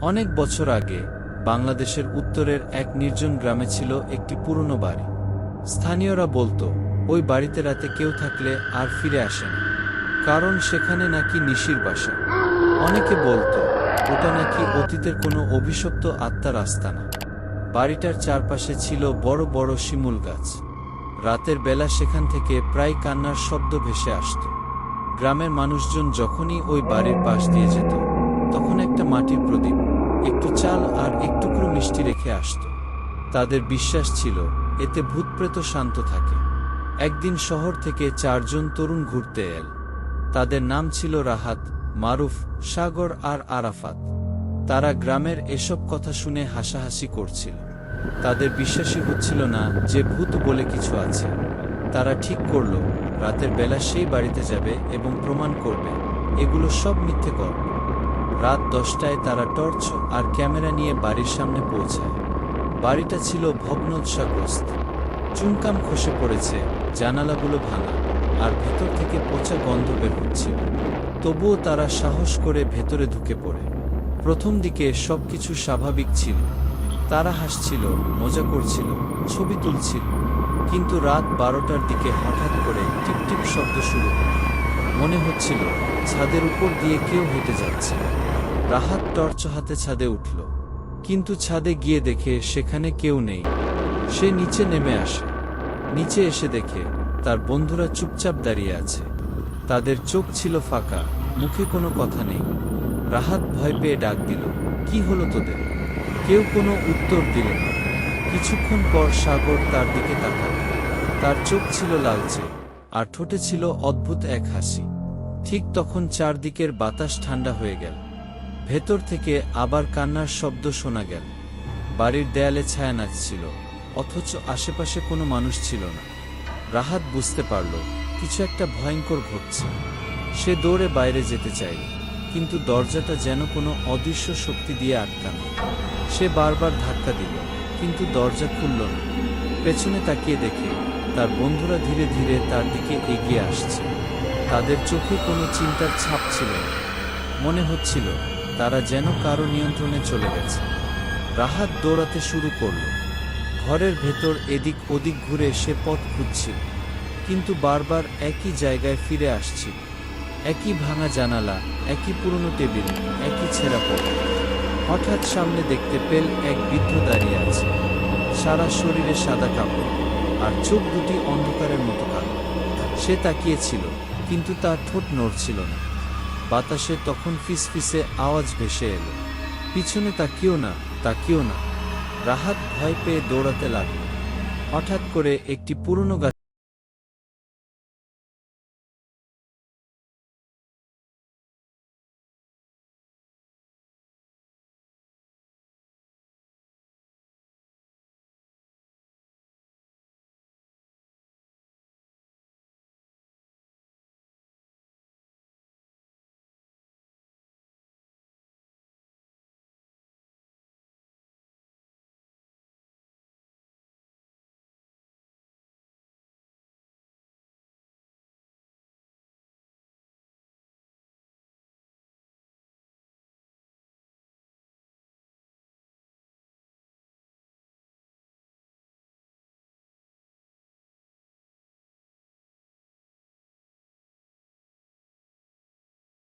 অনেক বছর আগে বাংলাদেশের উত্তরের এক নির্জন গ্রামে ছিল একটি পুরনো বাড়ি। স্থানীয়রা বলতো, ওই বাড়িতে রাতে কেউ থাকলে আর ফিরে আসে না। কারণ সেখানে নাকি নিশির বাসা। অনেকে বলতো, ওটা নাকি অতীতের কোনো অভিশপ্ত আত্মার আস্তানা। বাড়িটার চারপাশে ছিল বড় বড় শিমুল গাছ। রাতের বেলা সেখান থেকে প্রায় কান্নার শব্দ ভেসে আসত। গ্রামের মানুষজন যখনই ওই বাড়ির পাশ দিয়ে যেত তখন একটা মাটির প্রদীপ একটু চাল আর একটুকরো মিষ্টি রেখে আসত। তাদের বিশ্বাস ছিল, এতে ভূতপ্রেত শান্ত থাকে। একদিন শহর থেকে চারজন তরুণ ঘুরতে এল। তাদের নাম ছিল রাহাত, মারুফ, সাগর আর আরাফাত। তারা গ্রামের এসব কথা শুনে হাসাহাসি করছিল। তাদের বিশ্বাসই হচ্ছিল না যে ভূত বলে কিছু আছে। তারা ঠিক করল, রাতের বেলা সেই বাড়িতে যাবে এবং প্রমাণ করবে, এগুলো সব মিথ্যে গল্প রাত দশটায় তারা টর্চ আর ক্যামেরা নিয়ে বাড়ির সামনে পৌঁছায়। বাড়িটা ছিল ভগ্নোৎসাগ্রস্ত চুনকাম খসে পড়েছে, জানালাগুলো ভাঙা, আর ভেতর থেকে পচা গন্ধ বের হচ্ছিল। তবুও তারা সাহস করে ভেতরে ঢুকে পড়ে। প্রথম দিকে সবকিছু স্বাভাবিক ছিল। তারা হাসছিল, মজা করছিল, ছবি তুলছিল। কিন্তু রাত বারোটার দিকে হঠাৎ করে টিপটিপ শব্দ শুরু মনে হচ্ছিল, ছাদের উপর দিয়ে কেউ হেঁটে যাচ্ছে। রাহাত টর্চ হাতে ছাদে উঠল। কিন্তু ছাদে গিয়ে দেখে সেখানে কেউ নেই। সে নিচে নেমে আসে। নিচে এসে দেখে তার বন্ধুরা চুপচাপ দাঁড়িয়ে আছে। তাদের চোখ ছিল ফাঁকা, মুখে কোনো কথা নেই। রাহাত ভয় পেয়ে ডাক দিল, কি হলো তোদের? কেউ কোনো উত্তর দিল না। কিছুক্ষণ পর সাগর তার দিকে তাকাল। তার চোখ ছিল লালচে, আর ঠোঁটে ছিল অদ্ভুত এক হাসি। ঠিক তখন চারদিকের বাতাস ঠান্ডা হয়ে গেল। ভেতর থেকে আবার কান্নার শব্দ শোনা গেল। বাড়ির দেয়ালে ছায়া নাচছিল অথচ আশেপাশে কোনো মানুষ ছিল না। রাহাত বুঝতে পারল, কিছু একটা ভয়ঙ্কর ঘটছে। সে দৌড়ে বাইরে যেতে চাইল, কিন্তু দরজাটা যেন কোনো অদৃশ্য শক্তি দিয়ে আটকানো। সে বারবার ধাক্কা দিল, কিন্তু দরজা খুলল না। পেছনে তাকিয়ে দেখে, তার বন্ধুরা ধীরে ধীরে তার দিকে এগিয়ে আসছে। তাদের চোখে কোনো চিন্তার ছাপ ছিল মনে হচ্ছিল তারা যেন কারও নিয়ন্ত্রণে চলে গেছে। রাহাত দৌড়াতে শুরু করল। ঘরের ভেতর এদিক ওদিক ঘুরে সে পথ খুঁজছিল কিন্তু বারবার একই জায়গায় ফিরে আসছিল একই ভাঙা জানালা, একই পুরনো টেবিল, একই ছেঁড়া পথ। হঠাৎ সামনে দেখতে পেল এক বৃদ্ধ দাঁড়িয়ে আছে। সারা শরীরে সাদা কাপড় আর চোখ দুটি অন্ধকারের মতো কালো। সে তাকিয়েছিল, কিন্তু তার ঠোঁট নড়ছিল না। বাতাসে তখন ফিসফিসে আওয়াজ ভেসে এলো। পিছনে তাকিও না তাকিও না। রাহাত ভয় পেয়ে দৌড়াতে লাগল। হঠাৎ করে একটি পুরনো